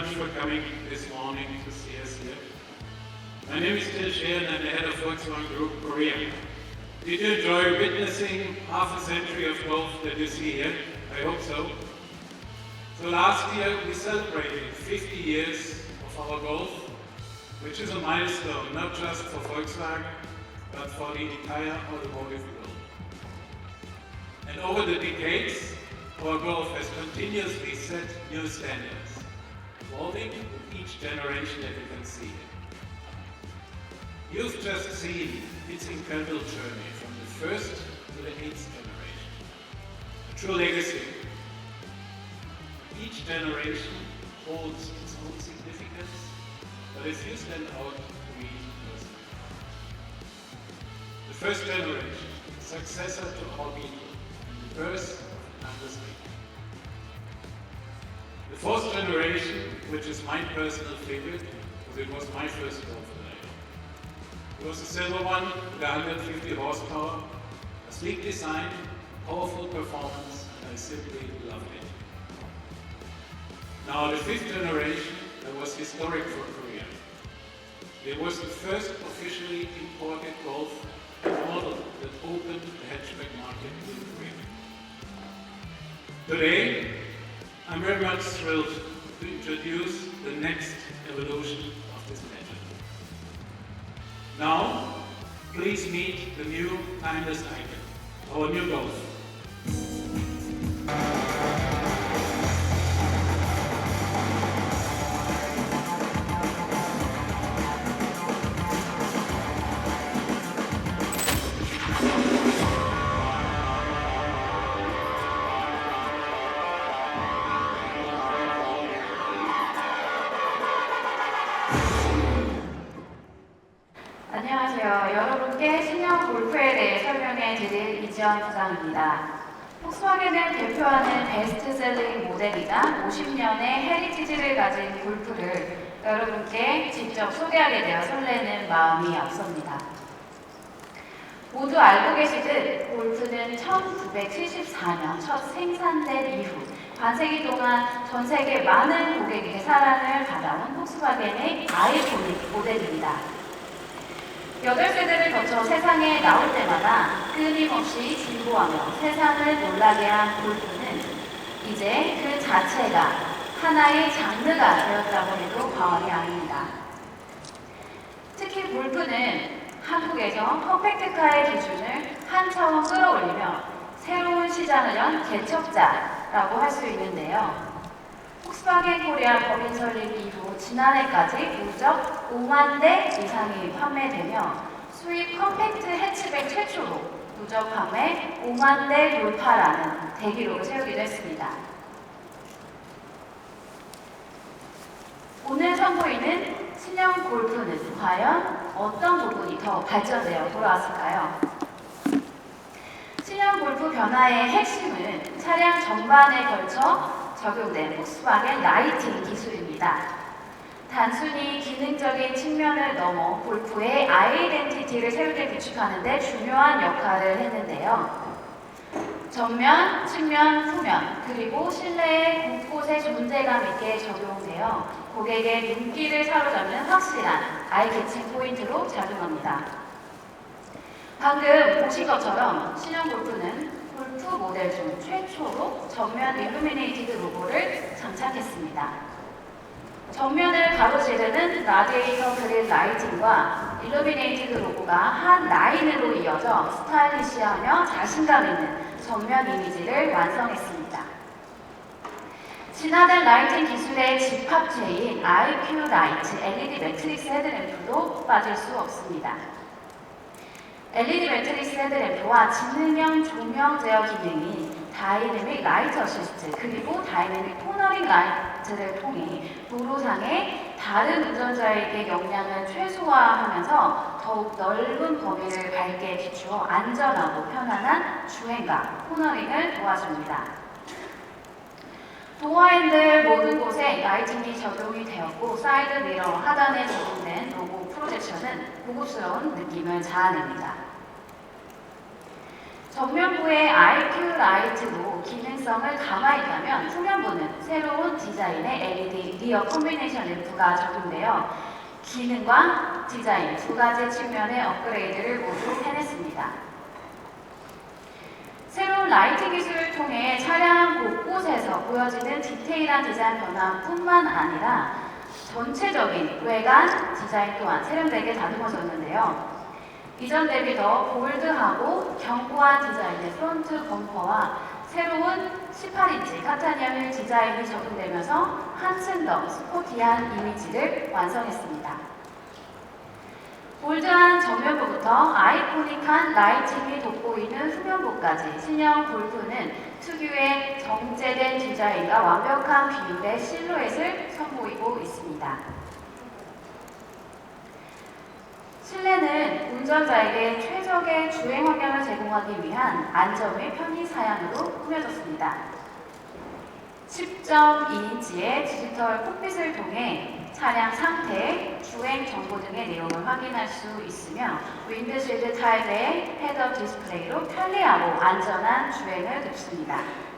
much for coming this morning to see us here. My name is Till Scheer and I'm the head of Volkswagen Group Korea. Did you enjoy witnessing half a century of golf that you see here? I hope so. So last year we celebrated 50 years of our golf, which is a milestone not just for Volkswagen, but for the entire automotive world. And over the decades, our golf has continuously set new standards, evolving each generation that you can see. You've just seen its incredible journey from the first to the eighth generation. A true legacy. Each generation holds its own significance, but a you stand out me personally. The first generation, successor to our people, and the birth of understanding. Fourth generation, which is my personal favorite, because it was my first golf. It was a silver one with 150 horsepower, a sleek design, powerful performance, and I simply loved it. Now, the fifth generation that was historic for Korea. It was the first officially imported Golf model that opened the hatchback market in Korea. Today, I'm very much thrilled to introduce the next evolution of this legend. Now, please meet the new timeless icon, our new Golf. 안녕하세요. 여러분께 신형 골프에 대해 설명해 드릴 이지연 부장입니다. 폭스바겐을 대표하는 베스트셀링 모델이자 50년의 헤리티지를 가진 골프를 여러분께 직접 소개하게 되어 설레는 마음이 앞섭니다. 모두 알고 계시듯 골프는 1974년 첫 생산된 이후 반세기 동안 전 세계 많은 고객에게 사랑을 받아온 폭스바겐의 아이코닉 모델입니다. 여덟 세대를 거쳐 세상에 나올 때마다 끊임없이 진보하며 세상을 놀라게 한 골프는 이제 그 자체가 하나의 장르가 되었다고 해도 과언이 아닙니다. 특히 골프는 한국에서 퍼펙트카의 기준을 한 차원 끌어올리며 새로운 시장을 연 개척자라고 할 수 있는데요. 폭스바겐 코리아 법인 설립 이후 지난해까지 누적 5만 대 이상이 판매되며 수입 컴팩트 해치백 최초로 누적 판매 5만 대 돌파라는 대기록을 세우기도 했습니다. 오늘 선보이는 신형 골프는 과연 어떤 부분이 더 발전되어 돌아왔을까요? 신형 골프 변화의 핵심은 차량 전반에 걸쳐 적용된 폭스바겐 라이팅 기술입니다. 단순히 기능적인 측면을 넘어 골프의 아이덴티티를 세우게 구축하는 데 중요한 역할을 했는데요. 전면, 측면, 후면, 그리고 실내의 곳곳에 존재감 있게 적용되어 고객의 눈길을 사로잡는 확실한 아이 캐칭 포인트로 작용합니다. 방금 보신 것처럼 신형 골프는 골프 모델 중 최초로 전면 일루미네이티드 로고를 장착했습니다. 전면을 가로지르는 라디에이터 그릴 라이팅과 일루미네이티드 로고가 한 라인으로 이어져 스타일리시하며 자신감 있는 전면 이미지를 완성했습니다. 진화된 라이팅 기술의 집합체인 IQ 라이트 LED 매트릭스 헤드램프도 빠질 수 없습니다. LED 매트릭스 헤드램프와 지능형 조명 제어 기능인 다이내믹 라이트 어시스트 그리고 다이내믹 토너링 라이트를 통해 도로상의 다른 운전자에게 영향을 최소화하면서 더욱 넓은 범위를 밝게 비추어 안전하고 편안한 주행과 코너링을 도와줍니다. 도어핸들 모든 곳에 라이팅이 적용이 되었고 사이드 미러 하단에 적용된 로고 프로젝션은 고급스러운 느낌을 자아냅니다. 전면부의 IQ 라이트로 기능성을 강화했다면 후면부는 새로운 디자인의 LED 리어 콤비네이션 램프가 적용되어 기능과 디자인 두 가지 측면의 업그레이드를 모두 해냈습니다. 새로운 라이트 기술을 통해 차량 곳곳에서 보여지는 디테일한 디자인 변화뿐만 아니라 전체적인 외관 디자인 또한 세련되게 다듬어졌는데요. 이전 대비 더 볼드하고 견고한 디자인의 프론트 범퍼와 새로운 18인치 카타니아 휠 디자인이 적용되면서 한층 더 스포티한 이미지를 완성했습니다. 볼드한 전면부부터 아이코닉한 라이팅이 돋보이는 후면부까지 신형 골프는 특유의 정제된 디자인과 완벽한 비율의 실루엣을 선보이고 있습니다. 실내는 운전자에게 최적의 주행 환경을 제공하기 위한 안전 및 편의 사양으로 꾸며졌습니다. 10.2인치의 디지털 콕핏을 통해 차량 상태, 주행 정보 등의 내용을 확인할 수 있으며 윈드실드 타입의 헤드업 디스플레이로 편리하고 안전한 주행을 돕습니다.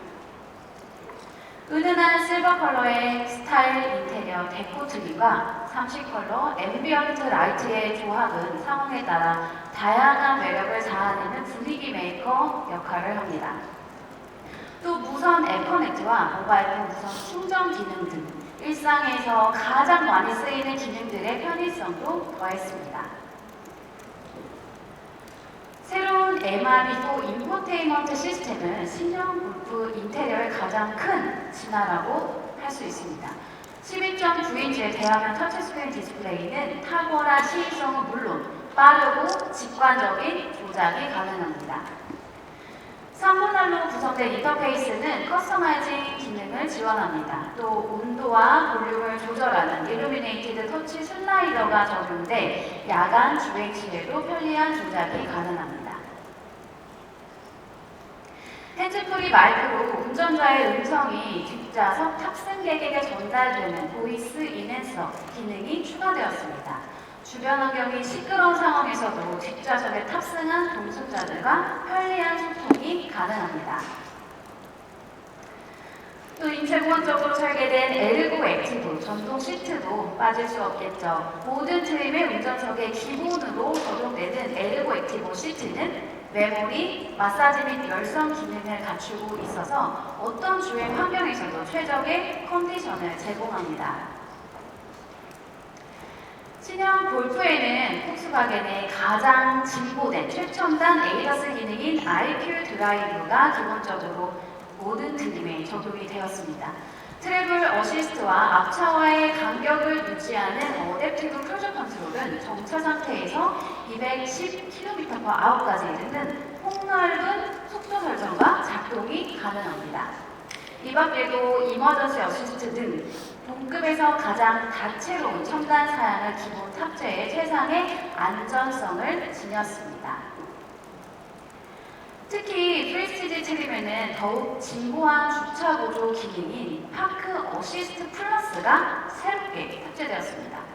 은은한 실버 컬러의 스타일 인테리어 데코 트리와 30 컬러 앰비언트 라이트의 조합은 상황에 따라 다양한 매력을 자아내는 분위기 메이커 역할을 합니다. 또 무선 앱 커넥트와 모바일 무선 충전 기능 등 일상에서 가장 많이 쓰이는 기능들의 편의성도 더했습니다. 새로운 MRV4 인 포테인먼트 시스템은 신형 골프 인테리어의 가장 큰 진화라고 할 수 있습니다. 12.9인치의 대화면 터치스크린 디스플레이는 탁월한 시인성은 물론 빠르고 직관적인 조작이 가능합니다. 3분할로 구성된 인터페이스는 커스터마이징 기능을 지원합니다. 또 온도와 볼륨을 조절하는 일루미네이티드 터치 슬라이더가 적용돼 야간 주행 시에도 편리한 조작이 가능합니다. 핸즈프리 마이크로 운전자의 음성이 뒷좌석 탑승객에게 전달되는 보이스 인앤서 기능이 추가되었습니다. 주변 환경이 시끄러운 상황에서도 뒷좌석에 탑승한 동승자들과 편리한 소통이 가능합니다. 또 인체공학적으로 설계된 L9 액티브 전동 시트도 빠질 수 없겠죠. 모든 트림의 운전석에 기본으로 적용되는 L9 액티브 시트는 메모리, 마사지 및 열선 기능을 갖추고 있어서 어떤 주행 환경에서도 최적의 컨디션을 제공합니다. 신형 골프에는 폭스바겐의 가장 진보된 최첨단 에이더스 기능인 IQ 드라이브가 기본적으로 모든 트림에 적용이 되었습니다. 트래블 어시스트와 앞차와의 간격을 유지하는 어댑티브 크루즈 컨트롤은 정차 상태에서 210km/h까지 이르는 폭넓은 속도 설정과 작동이 가능합니다. 이 밖에도 이머전시 어시스트 등 동급에서 가장 다채로운 첨단 사양을 기본 탑재해 최상의 안전성을 지녔습니다. 특히 프리스티지 트림에는 더욱 진보한 주차 보조 기능인 파크 어시스트 플러스가 새롭게 탑재되었습니다.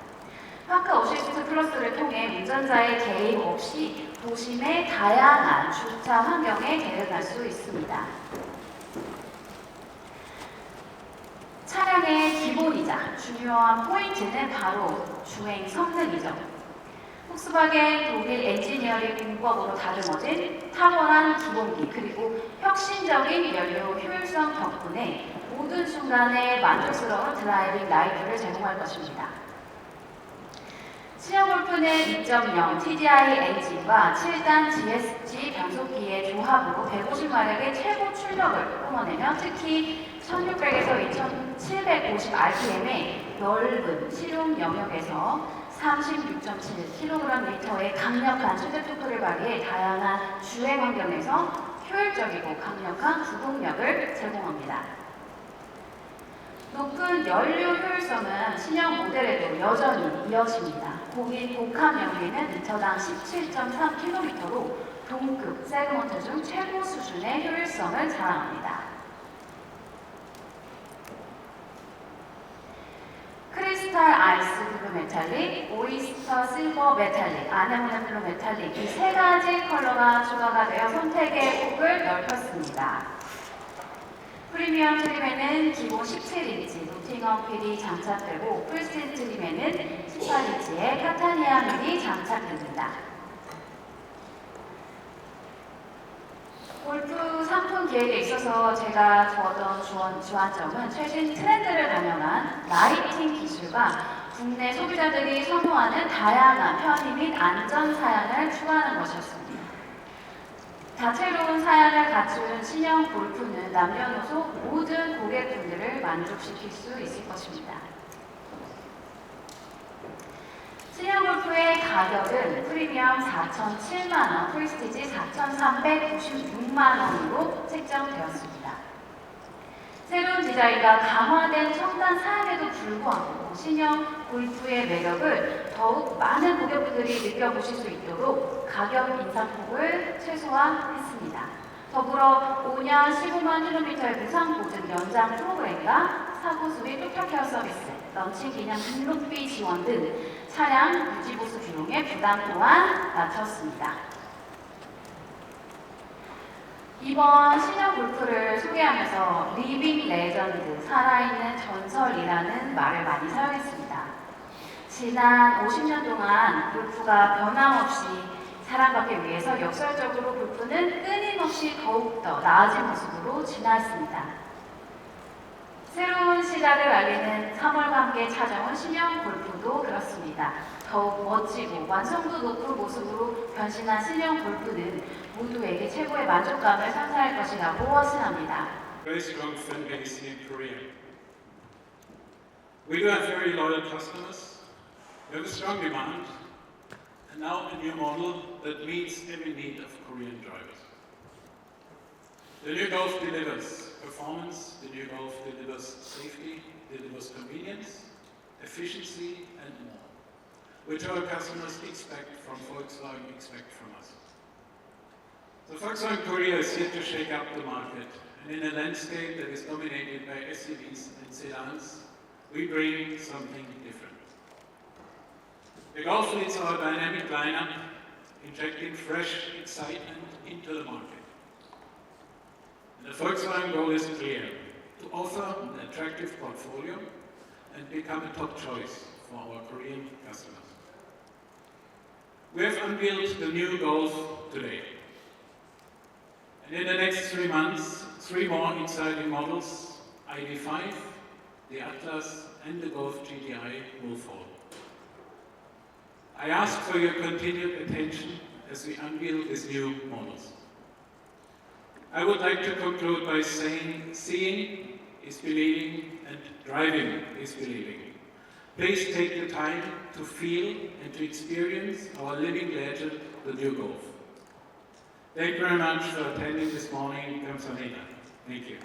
파크 어시스트 플러스를 통해 운전자의 개입 없이 도심의 다양한 주차 환경에 대응할 수 있습니다. 차량의 기본이자 중요한 포인트는 바로 주행 성능이죠. 폭스바겐 독일 엔지니어링 공법으로 다듬어진 탁월한 기본기 그리고 혁신적인 연료 효율성 덕분에 모든 순간에 만족스러운 드라이빙 라이프를 제공할 것입니다. 시험 골프는 2.0 TDI 엔진과 7단 GSG 변속기의 조합으로 150마력의 최고 출력을 뿜어내며 특히 1600에서 2750 RPM의 넓은 실용 영역에서 36.7kg/m의 강력한 최대 토크를 발휘해 다양한 주행 환경에서 효율적이고 강력한 구동력을 제공합니다. 높은 연료 효율성은 신형 모델에도 여전히 이어집니다. 고기 복합 연비는 리터당 17.3km로 동급 세그먼트 중 최고 수준의 효율성을 자랑합니다. 크리스탈 아이스 블루 메탈릭, 오이스터 실버 메탈릭, 아네모네 블루 메탈릭 이 세 가지 컬러가 추가가 되어 선택의 폭을 넓혔습니다. 프리미엄 트림에는 기본 17인치 노팅엄 휠이 장착되고 풀스틴 트림에는 18인치의 카타니아 휠이 장착됩니다. 골프 상품 기획에 있어서 제가 두었던 주원, 주안점은 최신 트렌드를 반영한 라이팅 기술과 국내 소비자들이 선호하는 다양한 편의 및 안전 사양을 추가하는 것이었습니다. 다채로운 사양을 갖춘 신형 골프는 남녀노소 모든 고객분들을 만족시킬 수 있을 것입니다. 신형 골프의 가격은 프리미엄 4,007만원, 프리스티지 4,396만원으로 책정되었습니다. 새로운 디자인과 강화된 첨단 사양에도 불구하고 신형 골프의 매력을 더욱 많은 고객분들이 느껴보실 수 있도록 가격 인상폭을 최소화했습니다. 더불어 5년 15만 킬로미터의 무상 보증 연장 프로그램과 사고 수리 뚝딱 케어 서비스, 런칭 기념 등록비 지원 등 차량 유지 보수 비용의 부담 또한 낮췄습니다. 이번 신형 골프를 소개하면서 리빙 레전드, 살아있는 전설이라는 말을 많이 사용했습니다. 지난 50년 동안 골프가 변함없이 사랑받기 위해서 역설적으로 골프는 끊임없이 더욱더 나아진 모습으로 진화했습니다. 새로운 시작을 알리는 3월과 함께 찾아온 신형 골프도 그렇습니다. 더욱 멋지고 완성도 높은 모습으로 변신한 신형 골프는 모두에게 최고의 만족감을 선사할 것이라고 확신합니다. We do have very loyal customers. We have a strong demand. And now a new model that meets every need of Korean drivers. The new Golf delivers performance, the new Golf delivers safety, delivers convenience, efficiency, and more, which our customers expect from Volkswagen, expect from us. So Volkswagen Korea is here to shake up the market, and in a landscape that is dominated by SUVs and sedans, we bring something different. The Golf leads our dynamic lineup, injecting fresh excitement into the market. And the Volkswagen goal is clear, to offer an attractive portfolio and become a top choice for our Korean customers. We have unveiled the new Golf today. And in the next three months, three more exciting models, ID5, the Atlas, and the Golf GTI will follow. I ask for your continued attention as we unveil these new models. I would like to conclude by saying seeing is believing and driving is believing. Please take the time to feel and to experience our living legend, the new Golf. Thank you very much for attending this morning in Kamsaneda. Thank you.